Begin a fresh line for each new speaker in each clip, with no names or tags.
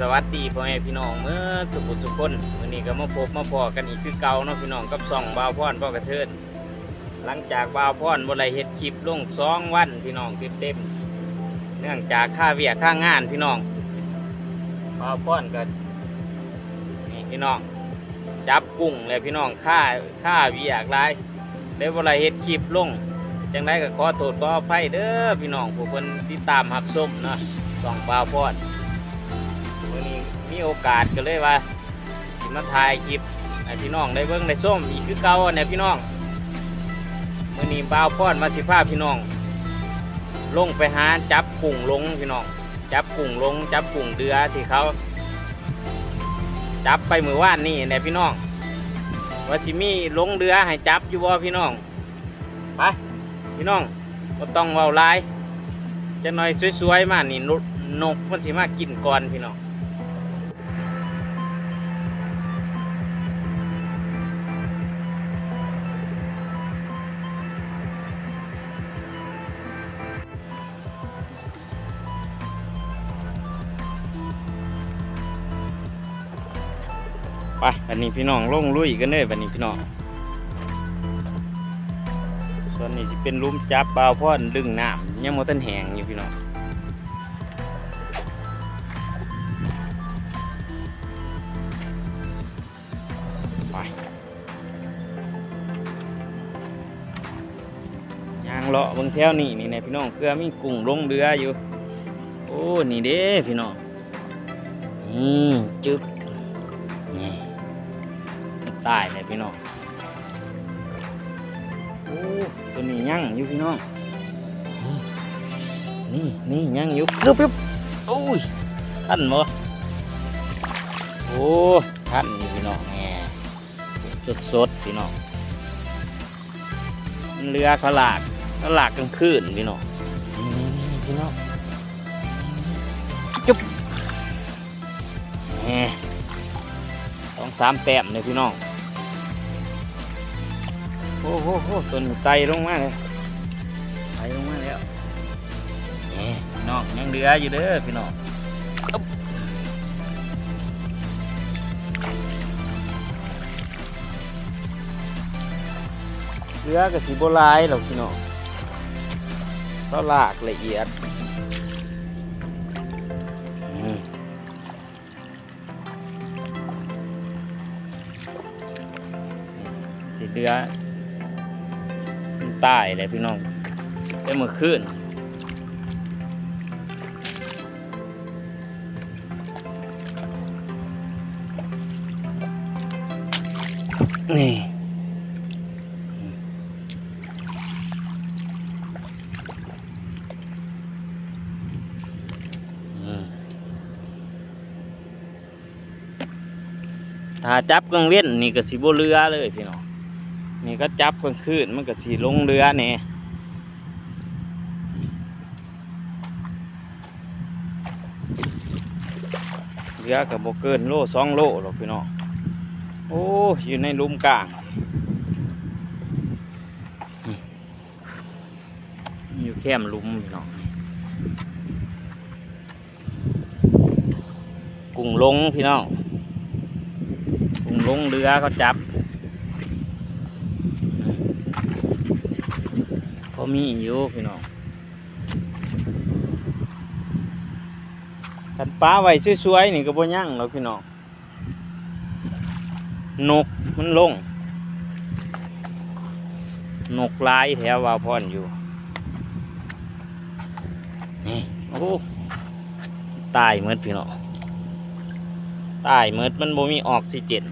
สวัสดีพ่อแม่พี่น้องเมื่อสุขสุขคนวันนี้ก็มาพบมาพอกันอีกคือเก่าเนาะพี่น้องกับส่องบาวพรพ่อกระเทินหลังจากบาวพรบ่ได้เฮ็ดคลิปลงสองวันพี่น้องเต็มๆเนื่องจากค่าเวียค่างานพี่น้องบาวพรก็นี่พี่น้อง จับกุ้งเลยพี่น้องค่าค่าเวียกหลายได้บ่ได้เฮ็ดคลิปลงจังไดก็ขอโทษขออภัยเด้อพี่น้องผู้เพิ่นติดตามรับชมเนาะส่องบาวพรวัน มีโอกาสก็เลยว่าสิมาถ่ายคลิปให้พี่น้องได้เบิ่งได้ส้มอีกคือเก่าเนี่ยพี่น้องมื่อนี้บ่าวพอดมาสิพาพี่น้อง ลงไปหาจับกุ้งลงพี่น้อง จับกุ้งลง จับกุ้งเดือที่เขา จับไปมือว่านนี่เนี่ยพี่น้องว่าสิมีลงเรือให้จับอยู่บ่พี่น้องไปพี่น้องก็ต้องเว้าลายจะหน่อยสวยๆมานี่นกนกมันสิมากินก่อนพี่น้อง ไปอันนี้พี่น้องลงลุยกันเลยบันนี้พี่น้องส่วนนี้จะเป็นลุมจับเบาพ่อนดึงน้ำยังมตันแหงอยู่พี่น้องไปยางเลาะบางแถวนี่นี่นะพี่น้องเพื่อมีกุ้งลงเรืออยู่ โอ้ นี่เด้พี่น้อง นี่ จึ๊บนี่ ตายเลยพี่น้องโอ้ตัวนี้ยั่งอยู่พี่น้อง นี่นี่ยั่งอยู่ปึ๊บปึ๊บโอ้ยท่านบ่โอ้ท่านนี่พี่น้องแหมสดสดๆพี่น้องมันเรือขลากขลากกลางคืนพี่น้องพี่น้องจุ๊บแหมสองสามแต้มเลยพี่น้อง โอ้โหโหต้นไตลงมาเลยไตลงมาแล้วนี่พี่น้องยังเหลืออยู่เด้อพี่น้องเหลือกับสีโบรายหรอกพี่น้องก็ลากละเอียดสีเดือ มันตายเลยพี่น้องได้มื่อคืนนี่ถ้าจับกลางเว้นนี่ก็สิบเรือเลยพี่น้อง นี่ก็จับกลางคืนมันก็สีลงเรือเนี่ยเรือกับโบเกินโลสองโลหรอกพี่น้องโอ้อยู่ในลุมกลางอยู่แคมลุมพี่น้องกุ้งลงพี่น้องกุ้งลงเรือเขาจับ พ อมีอยู่พี่น้องกันป้าไว้สวยๆนี่ก็บ่ยั่งหรอกพี่น้องนกมันลง นกลายแถววาพรอยู่นี่โอ้ตายเมืดพี่น้องตายเมืดมันบ่มีออกซิเจน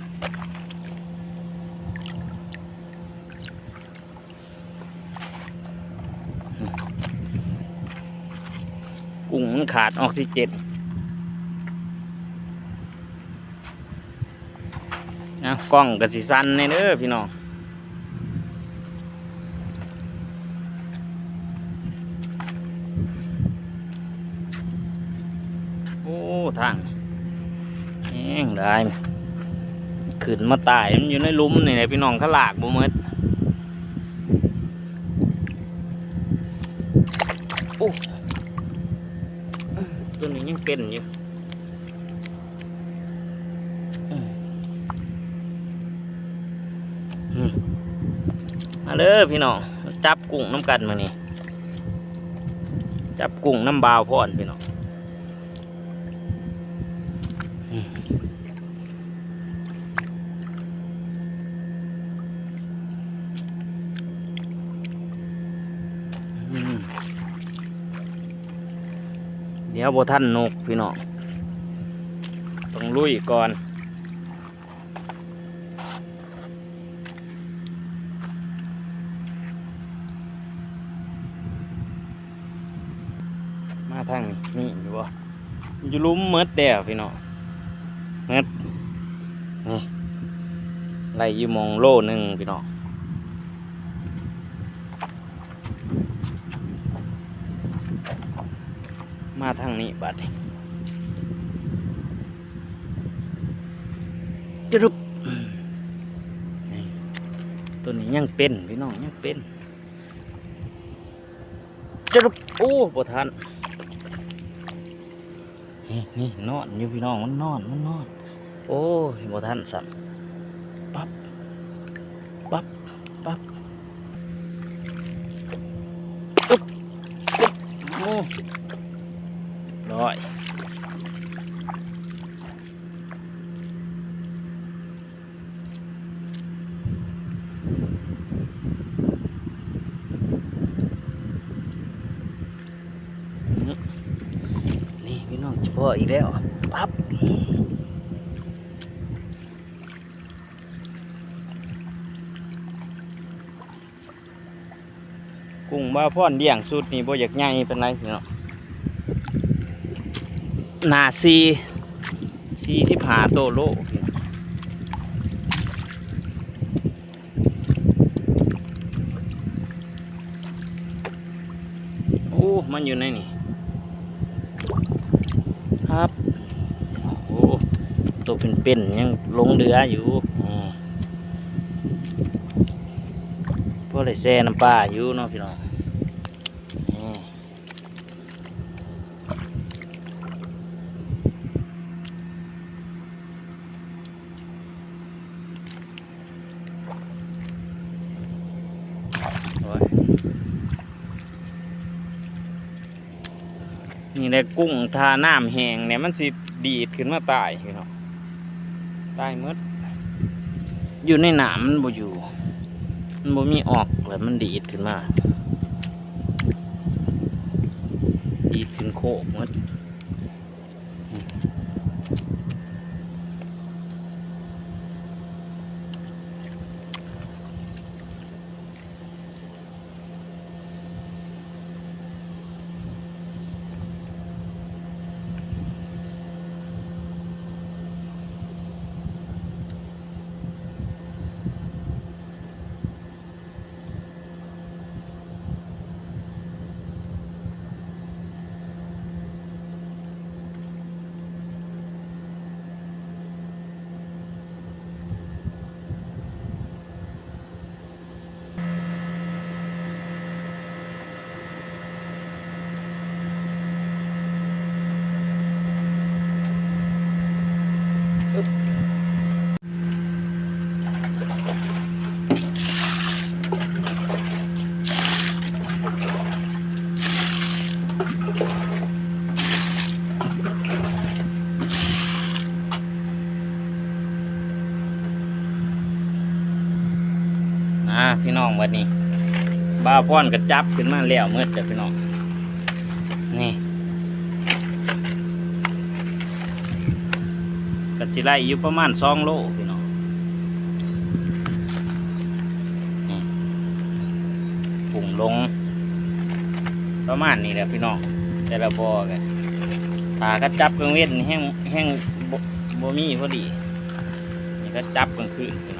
มันขาดออกซิเจนนะกล้องกับสีสันในเด้อพี่น้องโอ้ทางแห้งได้ขึ้นมาตายมันอยู่ในลุมนี่แหละพี่น้องขลากบ่หมดโอ้ นี้ยังเป็นอยู่มาเลยพี่น้องจับกุ้งน้ำกันมานี่จับกุ้งน้ำบาวพ่อนพี่น้องอืม เดี๋ยวโบท่านนกพี่น้องต้องลุยก่อนมาทางนี้นี่อยู่บ่อยู่ลุ้มเมดเดียวพี่น้องเมดนี่ไล่อยู่มองโลหนึ่งพี่น้อง มาทางนี้บัดนี้จะรุบนี่ตัวนี้ยังเป็นพี่น้องยังเป็นจะรุบโอ้บ่ทันนี่นี่นอนอยู่พี่น้องมันนอนมันนอน โอ้ยบ่ทันสัมปั๊บปั๊บปั๊บอุ๊บอุ๊บโอ้ ร้อยนี่พี่น้องเฉพาะอีกแล้วปั๊บกุ้งบ้าพ่อนเดี่ยงสุดนี่บ่อยากใหญ่เป็นไรพี่น้อง หนาซีซีที่ผาโตโลโอ้มันอยู่ในนี่ครับโอ้ตัวเป็นๆยังลงเรืออยู่อพวกเลยแซ่น้ำปลาอยู่เนาะพี่น้องนี่โอ้ย นี่แหละกุ้งทาน้ำแห้งเนี่ยมันสิดีดขึ้นมาตายพี่น้องตายมดอยู่ในหนามมันบ่อยู่ มันบ่มีออกแล้วมันดีดขึ้นมา ดีดขึ้นโคกมด อ่าพี่น้องวันนี้บ้าพ่อนก็จับขึ้นมาแล้วเมื่อจะพี่น้องนี่ก็สิไล่อยู่ประมาณสองโลพี่น้องปุ่งลง ประมาณนี้แหละพี่น้องแต่ละบอกันตาก็จับกลางเว้นแห้งแห้งบ่บ่มีพอดีนี่ก็จับกลางคืนพี่น้อง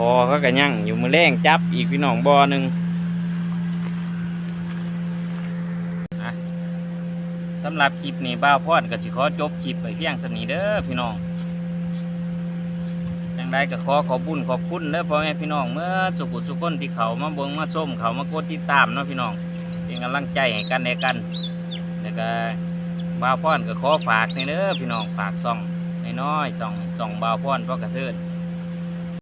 พอเขาก็ยังอยู่มือแรงจับอีกพี่น้องบอหนึ่งอะสำหรับคลิปนี้บ้าพอดก็สิขอจบคลิปไปเพียงสำนีเด้อพี่น้องจังได้ก็ขอขอบุญขอบคุณเด้อพ่อแม่พี่น้องเมื่อสุขุสุขคนที่เขามาเบิ่งมาส้มเขามากดติดตามเนาะพี่น้องเป็นกำลังใจให้กันในกันแล้วก็บ้าพอดก็ขอฝากในเด้อพี่น้องฝากซ่องในน้อยๆส่องส่องบ้าวพรพ่อกระเทิด